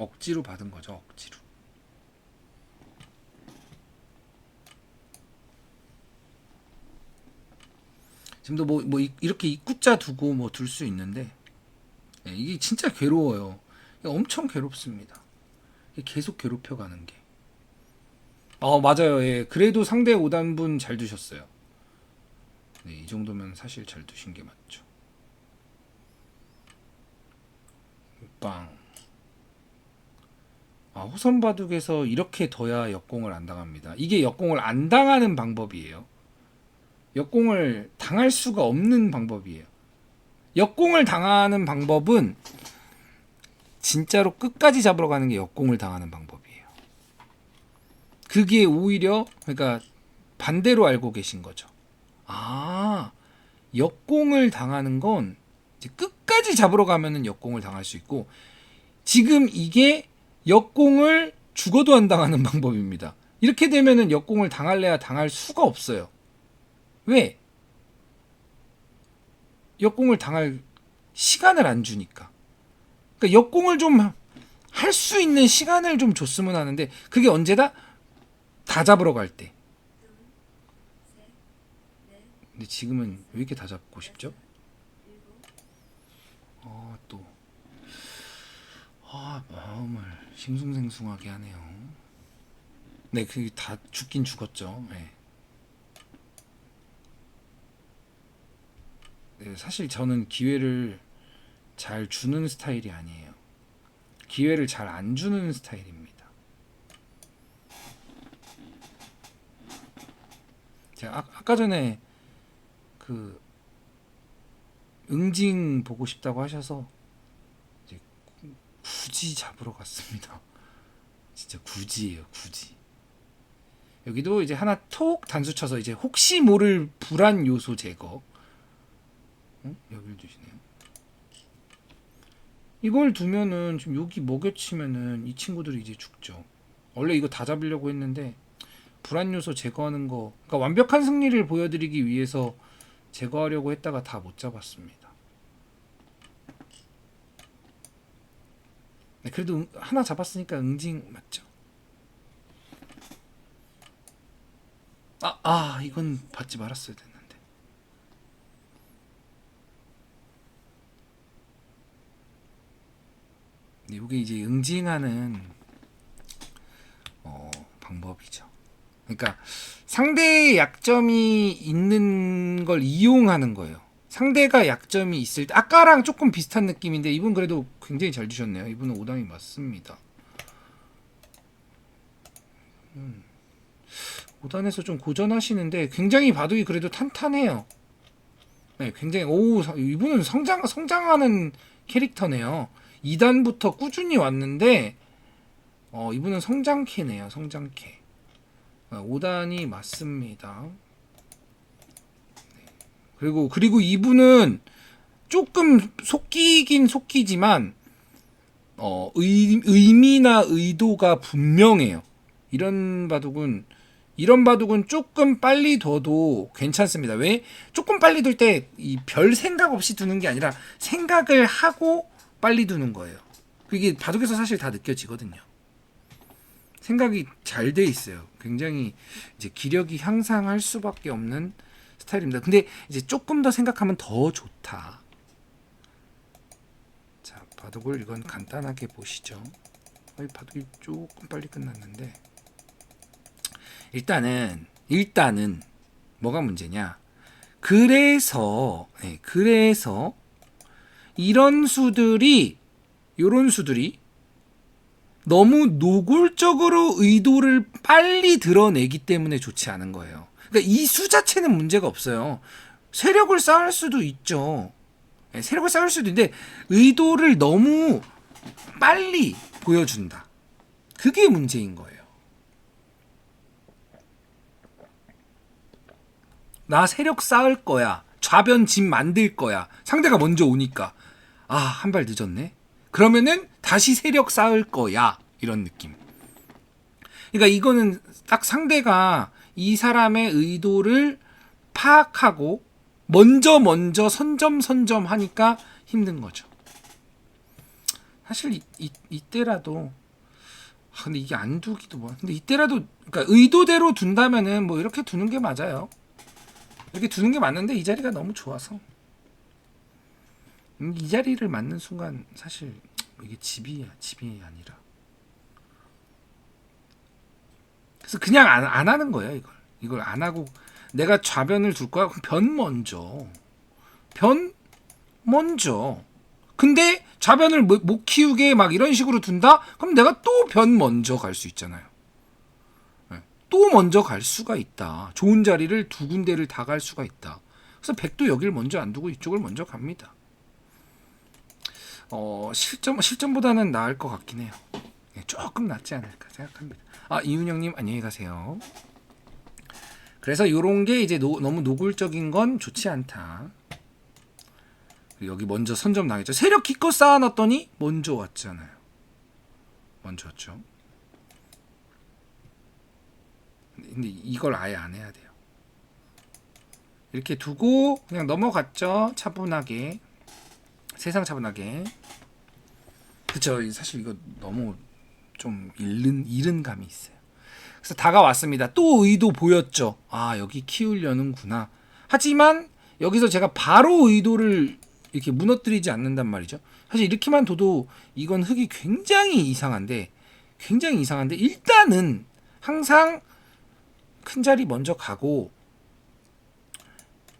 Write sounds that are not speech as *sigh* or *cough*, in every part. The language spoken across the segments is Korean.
억지로 받은 거죠. 억지로. 지금도 뭐, 뭐 이- 이렇게 입구자 두고 뭐 둘 수 있는데 예, 이게 진짜 괴로워요. 엄청 괴롭습니다. 계속 괴롭혀가는 게. 어 맞아요. 예. 그래도 상대 5단분 잘 두셨어요. 네, 이 정도면 사실 잘 두신 게 맞죠. 빵. 아, 호선 바둑에서 이렇게 둬야 역공을 안 당합니다. 이게 역공을 안 당하는 방법이에요. 역공을 당할 수가 없는 방법이에요. 역공을 당하는 방법은 진짜로 끝까지 잡으러 가는 게 역공을 당하는 방법이에요. 그게 오히려 그러니까 반대로 알고 계신 거죠. 아, 역공을 당하는 건 끝까지 잡으러 가면은 역공을 당할 수 있고 지금 이게 역공을 죽어도 안 당하는 방법입니다. 이렇게 되면은 역공을 당할래야 당할 수가 없어요. 왜? 역공을 당할 시간을 안 주니까. 그러니까 역공을 좀 할 수 있는 시간을 좀 줬으면 하는데 그게 언제다? 다 잡으러 갈 때. 근데 지금은 왜 이렇게 다 잡고 싶죠? 아, 또. 아, 마음을 싱숭생숭하게 하네요. 네, 그 다 죽긴 죽었죠. 네. 네, 사실 저는 기회를 잘 주는 스타일이 아니에요. 기회를 잘 안 주는 스타일입니다. 제가 아, 아까 전에 그 응징 보고 싶다고 하셔서 굳이 잡으러 갔습니다. *laughs* 진짜 굳이예요, 굳이. 여기도 이제 하나 톡 단수 쳐서 이제 혹시 모를 불안 요소 제거. 어? 여기를 주시네요. 이걸 두면은 지금 여기 먹여치면은 이 친구들이 이제 죽죠. 원래 이거 다 잡으려고 했는데 불안 요소 제거하는 거, 그러니까 완벽한 승리를 보여드리기 위해서 제거하려고 했다가 다 못 잡았습니다. 네, 그래도 응- 하나 잡았으니까 응징 맞죠? 아, 아, 이건 받지 말았어야 됐는데. 네, 이게 이제 응징하는 어, 방법이죠. 그러니까 상대의 약점이 있는 걸 이용하는 거예요. 상대가 약점이 있을 때 아까랑 조금 비슷한 느낌인데 이분 그래도 굉장히 잘 주셨네요. 이분은 오담이 맞습니다. 음. 5단에서 좀 고전하시는데 굉장히 바둑이 그래도 탄탄해요. 네, 굉장히 오 사- 이분은 성장 성장하는 캐릭터네요. 2단부터 꾸준히 왔는데 어 이분은 성장캐네요. 성장캐. 5단이 맞습니다. 네. 그리고 그리고 이분은 조금 속기긴 속기지만 어 의, 의미나 의도가 분명해요. 이런 바둑은 이런 바둑은 조금 빨리 둬도 괜찮습니다. 왜? 조금 빨리 둘 때 이 별 생각 없이 두는 게 아니라 생각을 하고 빨리 두는 거예요. 그게 바둑에서 사실 다 느껴지거든요. 생각이 잘 돼 있어요. 굉장히 이제 기력이 향상할 수밖에 없는 스타일입니다. 근데 이제 조금 더 생각하면 더 좋다. 자, 바둑을 이건 간단하게 보시죠. 어, 이 바둑이 조금 빨리 끝났는데 일단은 일단은 뭐가 문제냐? 그래서 네, 그래서 이런 수들이 요런 수들이 너무 노골적으로 의도를 빨리 드러내기 때문에 좋지 않은 거예요. 그러니까 이 수 자체는 문제가 없어요. 세력을 쌓을 수도 있죠. 네, 세력을 쌓을 수도 있는데 의도를 너무 빨리 보여준다. 그게 문제인 거예요. 나 세력 쌓을 거야. 좌변 집 만들 거야. 상대가 먼저 오니까. 아, 한 발 늦었네. 그러면은 다시 세력 쌓을 거야. 이런 느낌. 그러니까 이거는 딱 상대가 이 사람의 의도를 파악하고 먼저 먼저 선점 선점 하니까 힘든 거죠. 사실 이, 이, 이때라도 아, 근데 이게 안 두기도 뭐 근데 이때라도 그러니까 의도대로 둔다면은 뭐 이렇게 두는 게 맞아요. 이렇게 두는 게 맞는데 이 자리가 너무 좋아서. 음, 이 자리를 맞는 순간 사실 이게 집이야 집이 아니라 그래서 그냥 안, 안 하는 거예요 이걸. 이걸 안 하고 내가 좌변을 둘 거야? 그럼 변 먼저. 변 먼저. 근데 좌변을 못- 못 키우게 막 이런 식으로 둔다? 그럼 내가 또 변 먼저 갈 수 있잖아요. 네. 또 먼저 갈 수가 있다. 좋은 자리를 두 군데를 다 갈 수가 있다. 그래서 백도 여기를 먼저 안 두고 이쪽을 먼저 갑니다. 어 실점 실점보다는 나을 것 같긴 해요. 네, 조금 낫지 않을까 생각합니다 아 이윤영님 안녕히 가세요 그래서 이런 게 이제 노- 너무 노골적인 건 좋지 않다. 여기 먼저 선점 나겠죠. 세력 기껏 쌓아놨더니 먼저 왔잖아요. 먼저 왔죠. 근데 이걸 아예 안 해야 돼요. 이렇게 두고 그냥 넘어갔죠. 차분하게. 세상 차분하게. 그쵸. 사실 이거 너무 좀 잃는, 잃은 감이 있어요. 그래서 다가왔습니다. 또 의도 보였죠. 아, 여기 키우려는구나. 하지만 여기서 제가 바로 의도를 이렇게 무너뜨리지 않는단 말이죠. 사실 이렇게만 둬도 이건 흙이 굉장히 이상한데, 굉장히 이상한데, 일단은 항상 큰 자리 먼저 가고,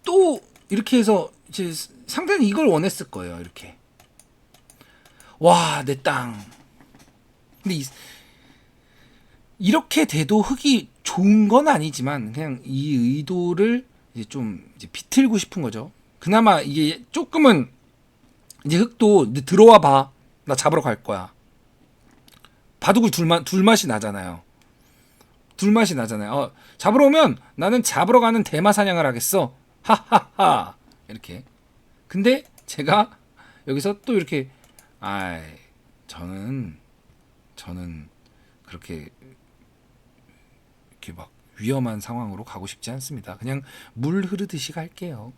또 이렇게 해서 이제 상대는 이걸 원했을 거예요. 이렇게. 와, 내 땅. 근데 이, 이렇게 돼도 흙이 좋은 건 아니지만 그냥 이 의도를 이제 좀 이제 비틀고 싶은 거죠. 그나마 이게 조금은 이제 흙도 이제 들어와 봐. 나 잡으러 갈 거야. 바둑을 둘맛 둘맛이 나잖아요. 둘맛이 나잖아요. 어, 잡으러 오면 나는 잡으러 가는 대마 사냥을 하겠어. 하하하. 이렇게. 근데 제가 여기서 또 이렇게 아이 저는 저는 그렇게 이렇게 막 위험한 상황으로 가고 싶지 않습니다. 그냥 물 흐르듯이 갈게요.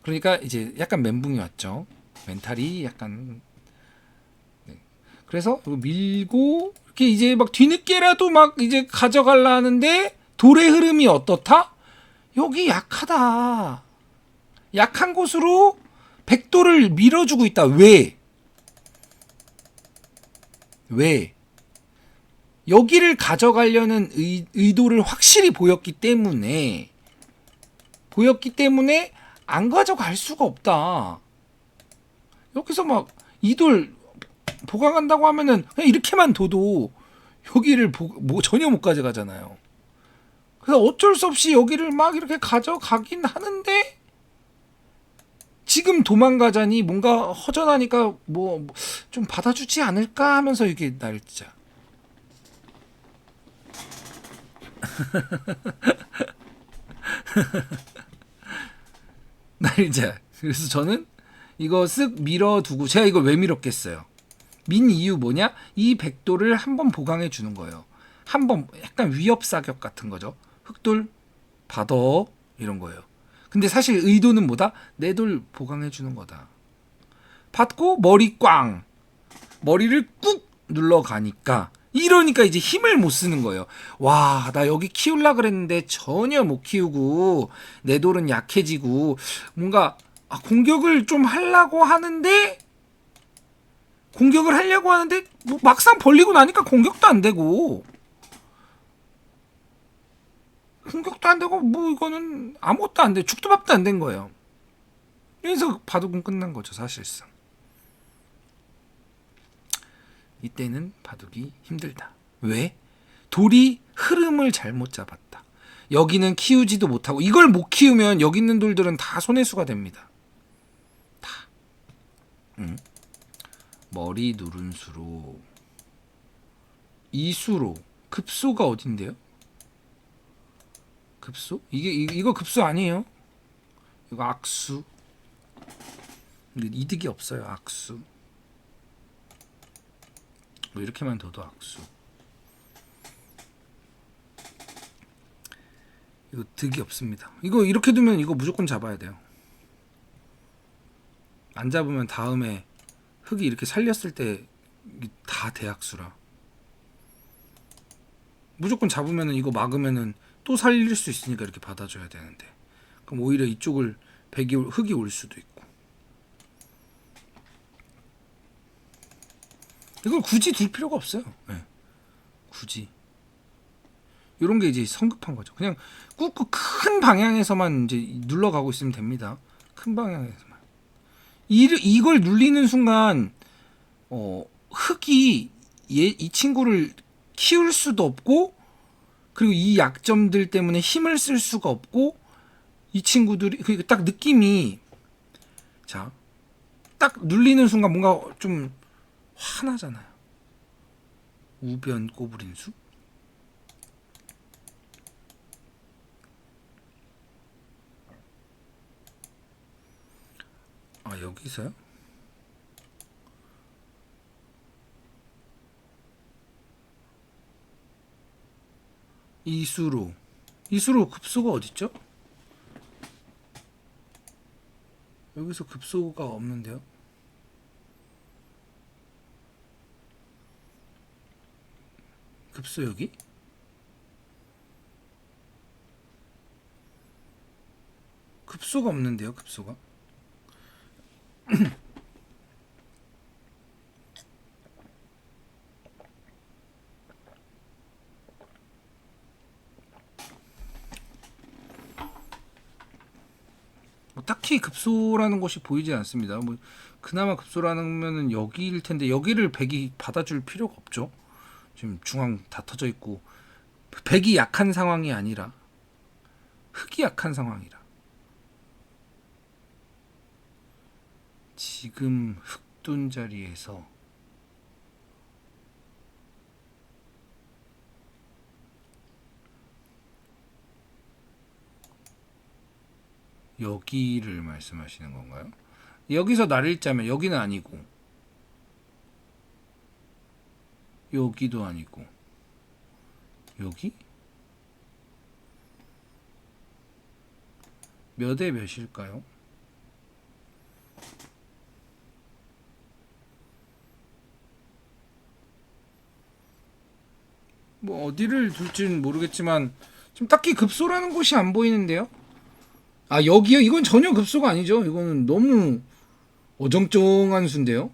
그러니까 이제 약간 멘붕이 왔죠. 멘탈이 약간 네. 그래서 밀고 이렇게 이제 막 뒤늦게라도 막 이제 가져가려는데 돌의 흐름이 어떻다? 여기 약하다. 약한 곳으로 백도를 밀어주고 있다. 왜? 왜? 여기를 가져가려는 의, 의도를 확실히 보였기 때문에 보였기 때문에 안 가져갈 수가 없다. 여기서 막 이돌 보강한다고 하면은 그냥 이렇게만 둬도 여기를 보, 뭐 전혀 못 가져가잖아요. 그래서 어쩔 수 없이 여기를 막 이렇게 가져가긴 하는데 지금 도망가자니 뭔가 허전하니까 뭐 좀 받아주지 않을까 하면서 이게 날짜. *laughs* 날짜. 그래서 저는 이거 쓱 밀어두고 제가 이걸 왜 밀었겠어요? 민 이유 뭐냐? 이 백도를 한번 보강해 주는 거예요. 한 번 약간 위협 사격 같은 거죠. 흑돌 받아 이런 거예요. 근데 사실 의도는 뭐다? 내 돌 보강해 주는 거다. 받고 머리 꽝 머리를 꾹 눌러 가니까 이러니까 이제 힘을 못 쓰는 거예요. 와, 나 여기 키울라 그랬는데 전혀 못 키우고 내 돌은 약해지고 뭔가 아, 공격을 좀 하려고 하는데 공격을 하려고 하는데 뭐 막상 벌리고 나니까 공격도 안 되고 공격도 안 되고 뭐 이거는 아무것도 안 돼. 죽도 밥도 안 된 거예요. 그래서 바둑은 끝난 거죠, 사실상. 이때는 바둑이 힘들다. 왜? 돌이 흐름을 잘못 잡았다. 여기는 키우지도 못하고 이걸 못 키우면 여기 있는 돌들은 다 손해수가 됩니다. 다. 응. 머리 누른 수로 이수로 급소가 어딘데요? 급소? 이게 이- 이거 급소 아니에요? 이거 악수. 이득이 없어요. 악수. 뭐 이렇게만 둬도 악수. 이거 득이 없습니다. 이거 이렇게 두면 이거 무조건 잡아야 돼요. 안 잡으면 다음에 흙이 이렇게 살렸을 때 다 대학수라. 무조건 잡으면은 이거 막으면은 또 살릴 수 있으니까 이렇게 받아줘야 되는데 그럼 오히려 이쪽을 백이 올- 흙이 올 수도 있고 이걸 굳이 둘 필요가 없어요. 예. 굳이 이런 게 이제 성급한 거죠. 그냥 꾹꾹 큰 방향에서만 이제 눌러가고 있으면 됩니다. 큰 방향에서만 이, 이걸 눌리는 순간 어, 흙이 얘, 이 친구를 키울 수도 없고 그리고 이 약점들 때문에 힘을 쓸 수가 없고 이 친구들이 그 딱 느낌이 자 딱 눌리는 순간 뭔가 좀 화나잖아요. 우변 꼬부린 수 아 여기서요? 이수로 이수로 급소가 어딨죠? 여기서 급소가 없는데요? 급소 여기? 급소가 없는데요, 급소가? *clears throat* 딱히 급소라는 것이 보이지 않습니다. 뭐 그나마 급소라면은 여기일 텐데 여기를 백이 받아줄 필요가 없죠. 지금 중앙 다 터져 있고 백이 약한 상황이 아니라 흙이 약한 상황이라 지금 흙둔 자리에서 여기를 말씀하시는 건가요? 여기서 날일자면 여기는 아니고 여기도 아니고 여기 몇에 몇일까요? 뭐 어디를 둘지는 모르겠지만 지금 딱히 급소라는 곳이 안 보이는데요. 아 여기요? 이건 전혀 급소가 아니죠. 이거는 너무 어정쩡한 수인데요.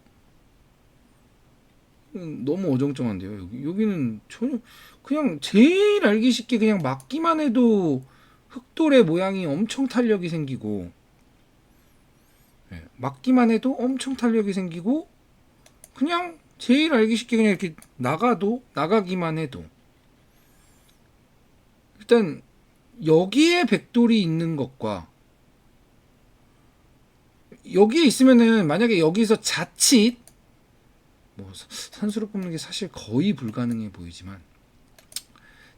음, 너무 어정쩡한데요. 여기 여기는 전혀 그냥 제일 알기 쉽게 그냥 막기만 해도 흑돌의 모양이 엄청 탄력이 생기고 예, 막기만 해도 엄청 탄력이 생기고 그냥 제일 알기 쉽게 그냥 이렇게 나가도 나가기만 해도 일단 여기에 백돌이 있는 것과 여기에 있으면은 만약에 여기서 자칫 뭐 산수를 뽑는 게 사실 거의 불가능해 보이지만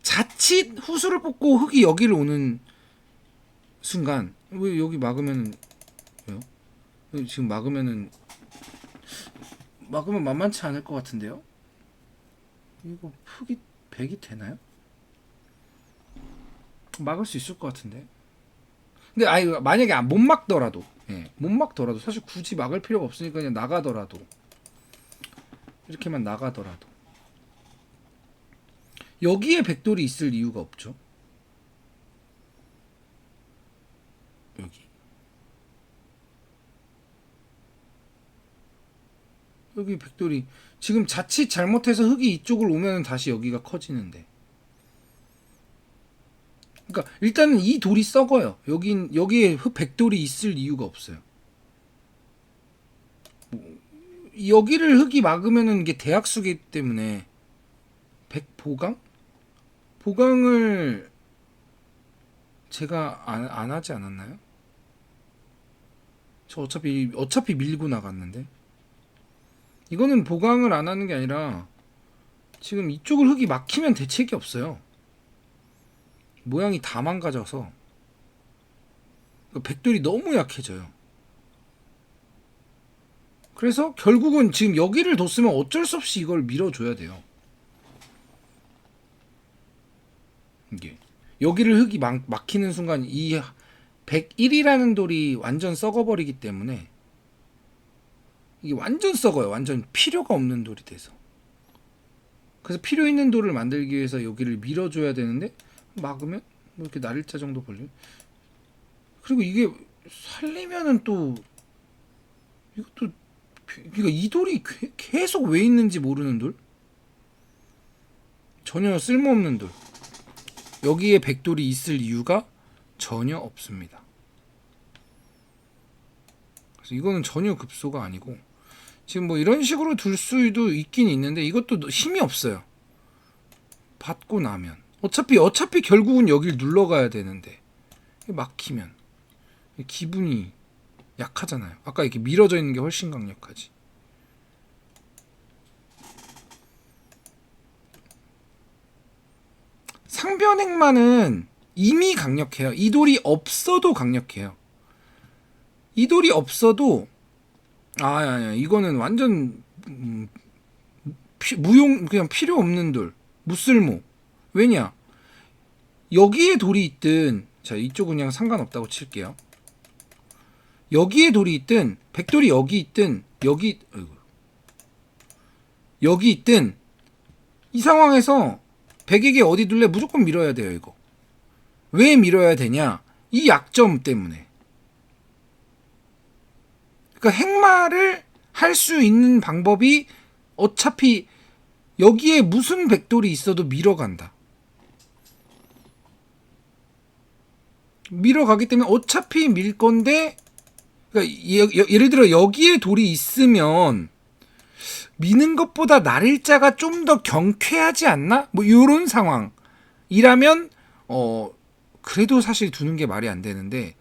자칫 후수를 뽑고 흙이 여기를 오는 순간 왜 여기 막으면은 왜요? 지금 막으면은 막으면 만만치 않을 것 같은데요? 이거 흙이 백이 되나요? 막을 수 있을 것 같은데. 근데 아니 만약에 안- 못 막더라도, 예, 못 막더라도 사실 굳이 막을 필요가 없으니까 그냥 나가더라도 이렇게만 나가더라도 여기에 백돌이 있을 이유가 없죠. 여기 여기 백돌이 지금 자칫 잘못해서 흙이 이쪽을 오면 다시 여기가 커지는데. 그러니까 일단은 이 돌이 썩어요. 여긴 여기에 흙 백돌이 있을 이유가 없어요. 뭐, 여기를 흙이 막으면은 이게 대학수기 때문에 백보강 보강을 제가 안, 안 하지 않았나요? 저 어차피 어차피 밀고 나갔는데 이거는 보강을 안 하는 게 아니라 지금 이쪽을 흙이 막히면 대책이 없어요. 모양이 다 망가져서 그 백돌이 너무 약해져요. 그래서 결국은 지금 여기를 뒀으면 어쩔 수 없이 이걸 밀어줘야 돼요. 이게 여기를 흙이 막, 막히는 순간 이 101이라는 돌이 완전 썩어버리기 때문에 이게 완전 썩어요. 완전 필요가 없는 돌이 돼서. 그래서 필요 있는 돌을 만들기 위해서 여기를 밀어줘야 되는데 막으면 뭐 이렇게 날일자 정도 걸려. 그리고 이게 살리면은 또 이것도 그러니까 이 돌이 게- 계속 왜 있는지 모르는 돌. 전혀 쓸모없는 돌. 여기에 백돌이 있을 이유가 전혀 없습니다. 그래서 이거는 전혀 급소가 아니고 지금 뭐 이런 식으로 둘 수도 있긴 있는데 이것도 힘이 없어요. 받고 나면 어차피 어차피 결국은 여길 눌러가야 되는데 막히면 기분이 약하잖아요. 아까 이렇게 밀어져 있는 게 훨씬 강력하지. 상변행만은 이미 강력해요. 이 돌이 없어도 강력해요. 이 돌이 없어도 아, 아니, 이거는 완전 음, 피- 무용 그냥 필요 없는 돌, 무쓸모. 왜냐? 여기에 돌이 있든 자 이쪽은 그냥 상관없다고 칠게요. 여기에 돌이 있든 백돌이 여기 있든 여기 아이고. 여기 있든 이 상황에서 백에게 어디 둘래 무조건 밀어야 돼요 이거. 왜 밀어야 되냐? 이 약점 때문에. 그러니까 행마를 할 수 있는 방법이 어차피 여기에 무슨 백돌이 있어도 밀어간다. 밀어가기 때문에 어차피 밀 건데 그러니까 예, 예- 예를 들어 여기에 돌이 있으면 미는 것보다 날일자가 좀 더 경쾌하지 않나? 뭐 요런 상황이라면 어 그래도 사실 두는 게 말이 안 되는데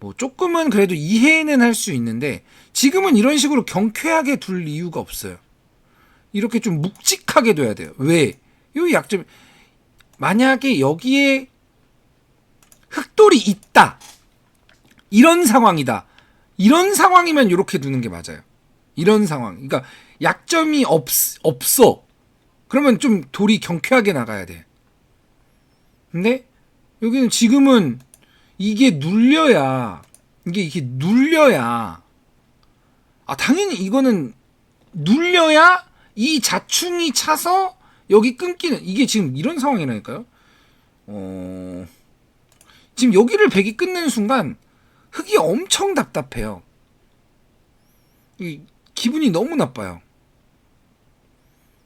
뭐 조금은 그래도 이해는 할 수 있는데 지금은 이런 식으로 경쾌하게 둘 이유가 없어요. 이렇게 좀 묵직하게 둬야 돼요. 왜? 요 약점 만약에 여기에 흑돌이 있다. 이런 상황이다. 이런 상황이면 이렇게 두는 게 맞아요. 이런 상황. 그러니까 약점이 없, 없어. 그러면 좀 돌이 경쾌하게 나가야 돼. 근데 여기는 지금은 이게 눌려야 이게 이게 눌려야 아 당연히 이거는 눌려야 이 자충이 차서 여기 끊기는 이게 지금 이런 상황이라니까요. 어 지금 여기를 백이 끊는 순간 흙이 엄청 답답해요. 이 기분이 너무 나빠요.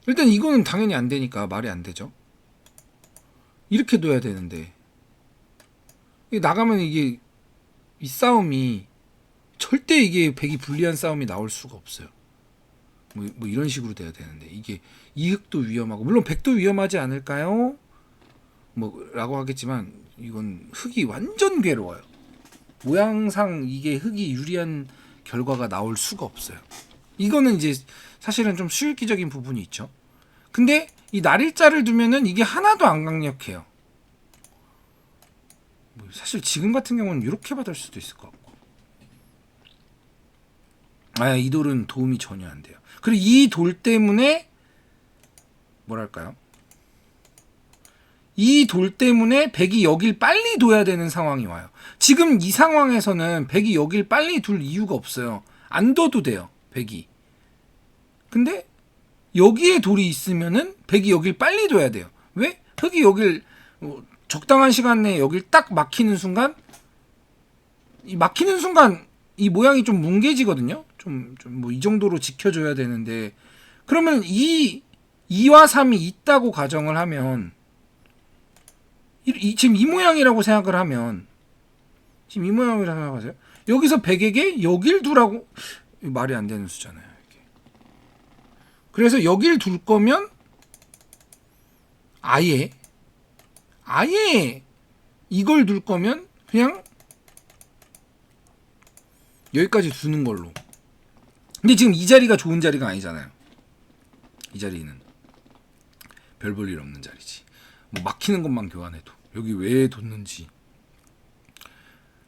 일단 이거는 당연히 안 되니까 말이 안 되죠. 이렇게 둬야 되는데 나가면 이게 이 싸움이 절대 이게 백이 불리한 싸움이 나올 수가 없어요. 뭐, 뭐 이런 식으로 돼야 되는데 이게 이 흙도 위험하고 물론 백도 위험하지 않을까요? 뭐라고 하겠지만 이건 흙이 완전 괴로워요. 모양상 이게 흙이 유리한 결과가 나올 수가 없어요. 이거는 이제 사실은 좀 수익기적인 부분이 있죠. 근데 이 날일자를 두면은 이게 하나도 안 강력해요. 뭐 사실 지금 같은 경우는 이렇게 받을 수도 있을 것 같고. 아, 이 돌은 도움이 전혀 안 돼요. 그리고 이 돌 때문에 뭐랄까요? 이 돌 때문에 백이 여길 빨리 둬야 되는 상황이 와요. 지금 이 상황에서는 백이 여길 빨리 둘 이유가 없어요. 안 둬도 돼요. 백이. 근데 여기에 돌이 있으면은 백이 여길 빨리 둬야 돼요. 왜? 흙이 여길 어, 적당한 시간 내에 여길 딱 막히는 순간 이 막히는 순간 이 모양이 좀 뭉개지거든요. 좀 좀 뭐 이 정도로 지켜줘야 되는데 그러면 이 2와 3이 있다고 가정을 하면 이, 이- 지금 이 모양이라고 생각을 하면 지금 이 모양이라고 생각하세요? 여기서 백에게 여길 두라고 말이 안 되는 수잖아요. 이게. 그래서 여길 둘 거면 아예 아예 이걸 둘 거면 그냥 여기까지 두는 걸로. 근데 지금 이 자리가 좋은 자리가 아니잖아요. 이 자리는 별 볼 일 없는 자리지. 뭐 막히는 것만 교환해도 여기 왜 뒀는지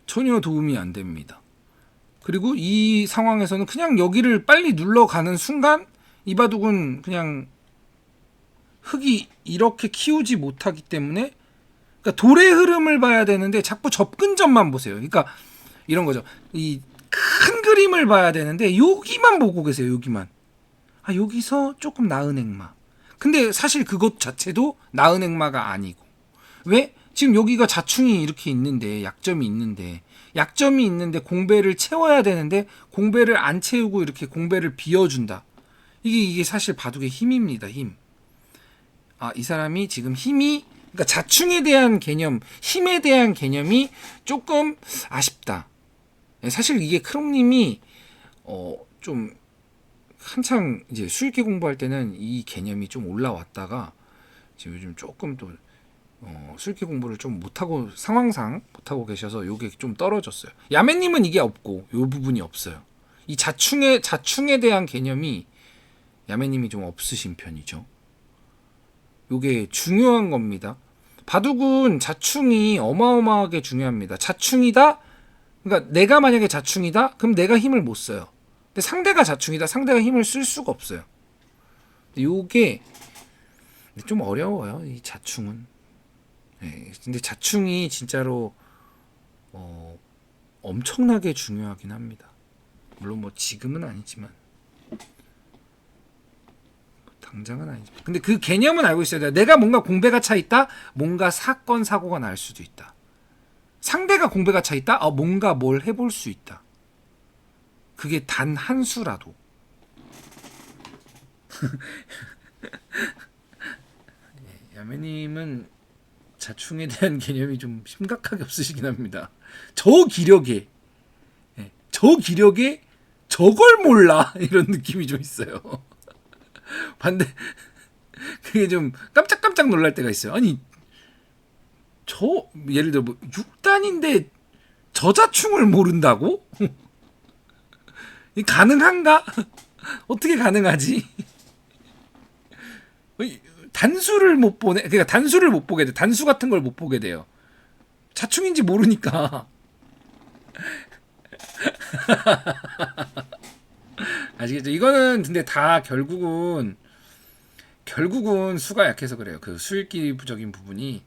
전혀 도움이 안 됩니다. 그리고 이 상황에서는 그냥 여기를 빨리 눌러가는 순간 이바둑은 그냥 흙이 이렇게 키우지 못하기 때문에 그러니까 돌의 흐름을 봐야 되는데 자꾸 접근점만 보세요. 그러니까 이런 거죠. 이 큰 그림을 봐야 되는데 여기만 보고 계세요. 여기만. 아 여기서 조금 나은 액마. 근데 사실 그것 자체도 나은 액마가 아니고 왜? 지금 여기가 자충이 이렇게 있는데 약점이 있는데 약점이 있는데 공배를 채워야 되는데 공배를 안 채우고 이렇게 공배를 비워준다. 이게 이게 사실 바둑의 힘입니다. 힘. 아 이 사람이 지금 힘이 그러니까 자충에 대한 개념, 힘에 대한 개념이 조금 아쉽다. 예, 사실 이게 크롱님이 어좀 한창 이제 수익계 공부할 때는 이 개념이 좀 올라왔다가 지금 요즘 조금 또 어, 수익계 공부를 좀 못하고 상황상 못하고 계셔서 요게 좀 떨어졌어요. 야매님은 이게 없고 요 부분이 없어요. 이 자충에 자충에 대한 개념이 야매님이 좀 없으신 편이죠. 요게 중요한 겁니다. 바둑은 자충이 어마어마하게 중요합니다. 자충이다. 그러니까 내가 만약에 자충이다. 그럼 내가 힘을 못 써요. 근데 상대가 자충이다. 상대가 힘을 쓸 수가 없어요. 요게 좀 어려워요. 이 자충은. 네, 근데 자충이 진짜로 어, 엄청나게 중요하긴 합니다. 물론 뭐 지금은 아니지만 당장은 아니지만 근데 그 개념은 알고 있어야 돼요. 내가 뭔가 공배가 차 있다, 뭔가 사건 사고가 날 수도 있다. 상대가 공배가 차 있다, 어, 뭔가 뭘 해볼 수 있다. 그게 단 한 수라도. *laughs* 예, 야매님은 자충에 대한 *laughs* 개념이 좀 심각하게 없으시긴 합니다. 저 기력에, 예, 저 기력에 저걸 몰라 *laughs* 이런 느낌이 좀 있어요. *laughs* 반대 그게 좀 깜짝깜짝 놀랄 때가 있어요. 아니 저 예를 들어 뭐 6단인데 저자충을 모른다고? 이 가능한가? 어떻게 가능하지? 이 단수를 못 보네. 그러니까 단수를 못 보게 돼. 단수 같은 걸 못 보게 돼요. 자충인지 모르니까. *laughs* 아시겠죠? 이거는 근데 다 결국은 결국은 수가 약해서 그래요. 그 수익기적인 부분이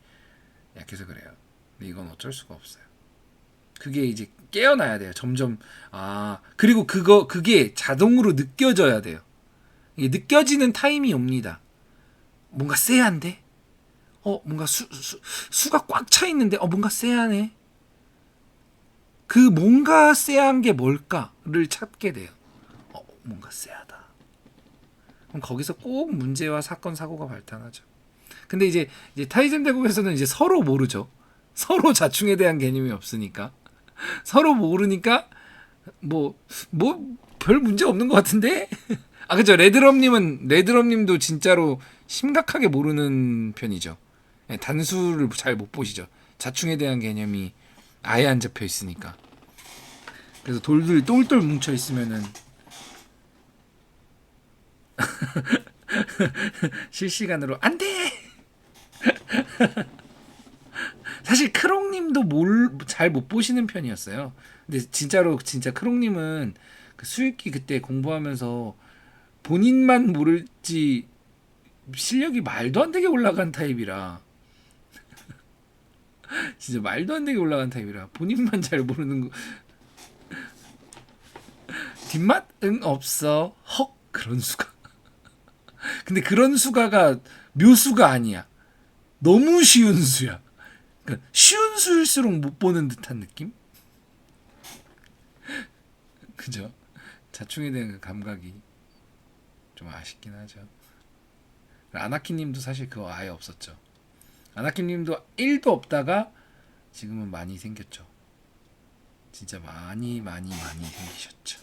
약해서 그래요. 근데 이건 어쩔 수가 없어요. 그게 이제 깨어나야 돼요. 점점 아 그리고 그거 그게 자동으로 느껴져야 돼요. 느껴지는 타임이 옵니다. 뭔가 쎄한데? 어 뭔가 수, 수 수가 꽉 차 있는데 어 뭔가 쎄하네. 그 뭔가 쎄한 게 뭘까를 찾게 돼요. 어 뭔가 쎄하다. 그럼 거기서 꼭 문제와 사건 사고가 발생하죠. 근데 이제 이제 타이젠 대국에서는 이제 서로 모르죠. 서로 자충에 대한 개념이 없으니까 *laughs* 서로 모르니까 뭐 뭐 별 문제 없는 것 같은데 *laughs* 아 그죠 레드럼님은 레드럼님도 진짜로 심각하게 모르는 편이죠. 예, 단수를 잘 못 보시죠. 자충에 대한 개념이 아예 안 잡혀 있으니까. 그래서 돌들 똘똘 뭉쳐 있으면은 *laughs* 실시간으로 안 돼. *laughs* 사실 크롱님도 잘 못 보시는 편이었어요. 근데 진짜로 진짜 크롱님은 그 수익기 그때 공부하면서 본인만 모를지 실력이 말도 안 되게 올라간 타입이라. *laughs* 진짜 말도 안 되게 올라간 타입이라. 본인만 잘 모르는 거. 뒷맛? 응 없어. 헉 그런 수가. *laughs* 근데 그런 수가가 묘수가 아니야. 너무 쉬운 수야. 그러니까 쉬운 수일수록 못 보는 듯한 느낌? *laughs* 그죠? 자충에 대한 그 감각이 좀 아쉽긴 하죠 아나키님도 사실 그거 아예 없었죠. 아나키님도 1도 없다가 지금은 많이 생겼죠. 진짜 많이 많이 많이 생기셨죠.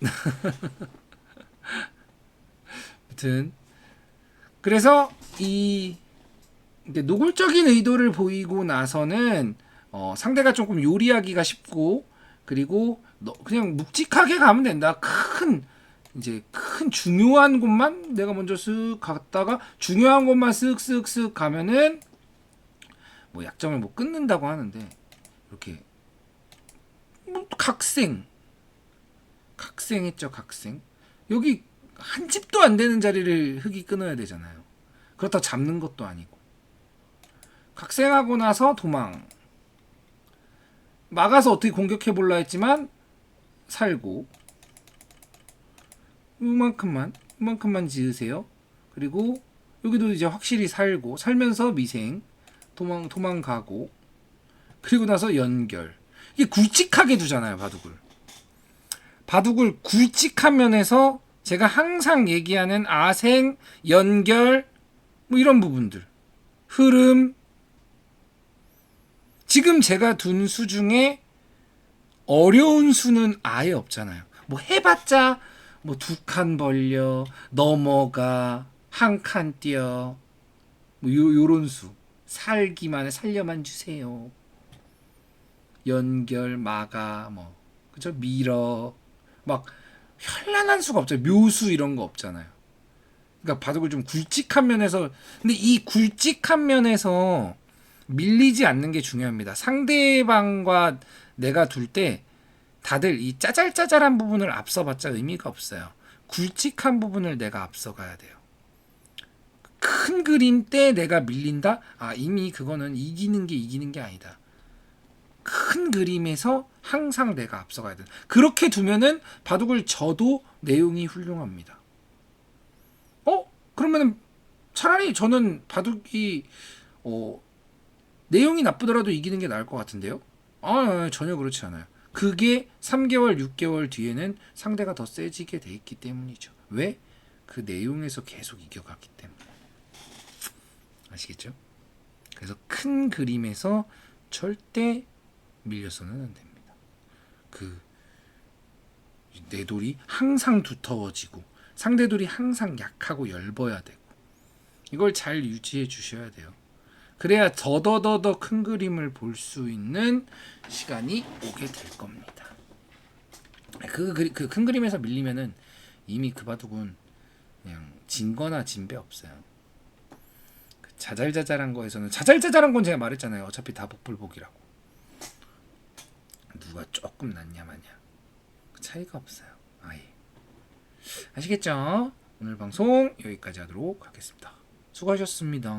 *laughs* 아무튼 그래서 이 노골적인 의도를 보이고 나서는 어, 상대가 조금 요리하기가 쉽고 그리고 너 그냥 묵직하게 가면 된다. 큰 이제 큰 중요한 곳만 내가 먼저 쓱 갔다가 중요한 곳만 쓱쓱쓱 가면은 뭐 약점을 뭐 끊는다고 하는데 이렇게 뭐 각생 각생했죠 각생 여기 한 집도 안 되는 자리를 흙이 끊어야 되잖아요. 그렇다 잡는 것도 아니고. 각생하고 나서 도망. 막아서 어떻게 공격해 볼라 했지만 살고 이만큼만 이만큼만 지으세요. 그리고 여기도 이제 확실히 살고 살면서 미생 도망 도망가고. 그리고 나서 연결. 이게 굵직하게 두잖아요 바둑을. 바둑을 굵직한 면에서 제가 항상 얘기하는 아생 연결 뭐 이런 부분들. 흐름. 지금 제가 둔 수 중에 어려운 수는 아예 없잖아요. 뭐 해봤자 뭐 두 칸 벌려 넘어가 한 칸 뛰어 뭐 요, 요런 수 살기만 해 살려만 주세요. 연결 막아 뭐 그죠 밀어 막 현란한 수가 없죠 묘수 이런 거 없잖아요. 그러니까 바둑을 좀 굵직한 면에서 근데 이 굵직한 면에서 밀리지 않는 게 중요합니다. 상대방과 내가 둘 때 다들 이 짜잘짜잘한 부분을 앞서봤자 의미가 없어요. 굵직한 부분을 내가 앞서가야 돼요. 큰 그림 때 내가 밀린다? 아, 이미 그거는 이기는 게 이기는 게 아니다. 큰 그림에서 항상 내가 앞서가야 돼. 그렇게 두면은 바둑을 져도 내용이 훌륭합니다. 어? 그러면은 차라리 저는 바둑이 어 내용이 나쁘더라도 이기는 게 나을 것 같은데요? 아, 전혀 그렇지 않아요. 그게 3개월, 6개월 뒤에는 상대가 더 세지게 돼 있기 때문이죠. 왜? 그 내용에서 계속 이겨갔기 때문에. 아시겠죠? 그래서 큰 그림에서 절대 밀려서는 안 됩니다. 그 내 돌이 항상 두터워지고 상대 돌이 항상 약하고 엷어야 되고 이걸 잘 유지해 주셔야 돼요. 그래야 더더더더 큰 그림을 볼 수 있는 시간이 오게 될 겁니다. 그큰 그림에서 밀리면은 이미 그 바둑은 그냥 진거나 진 배 없어요. 그 자잘자잘한 거에서는 자잘자잘한 건 제가 말했잖아요. 어차피 다 복불복이라고. 누가 조금 낫냐 마냐 그 차이가 없어요. 아예 아시겠죠? 오늘 방송 여기까지 하도록 하겠습니다. 수고하셨습니다.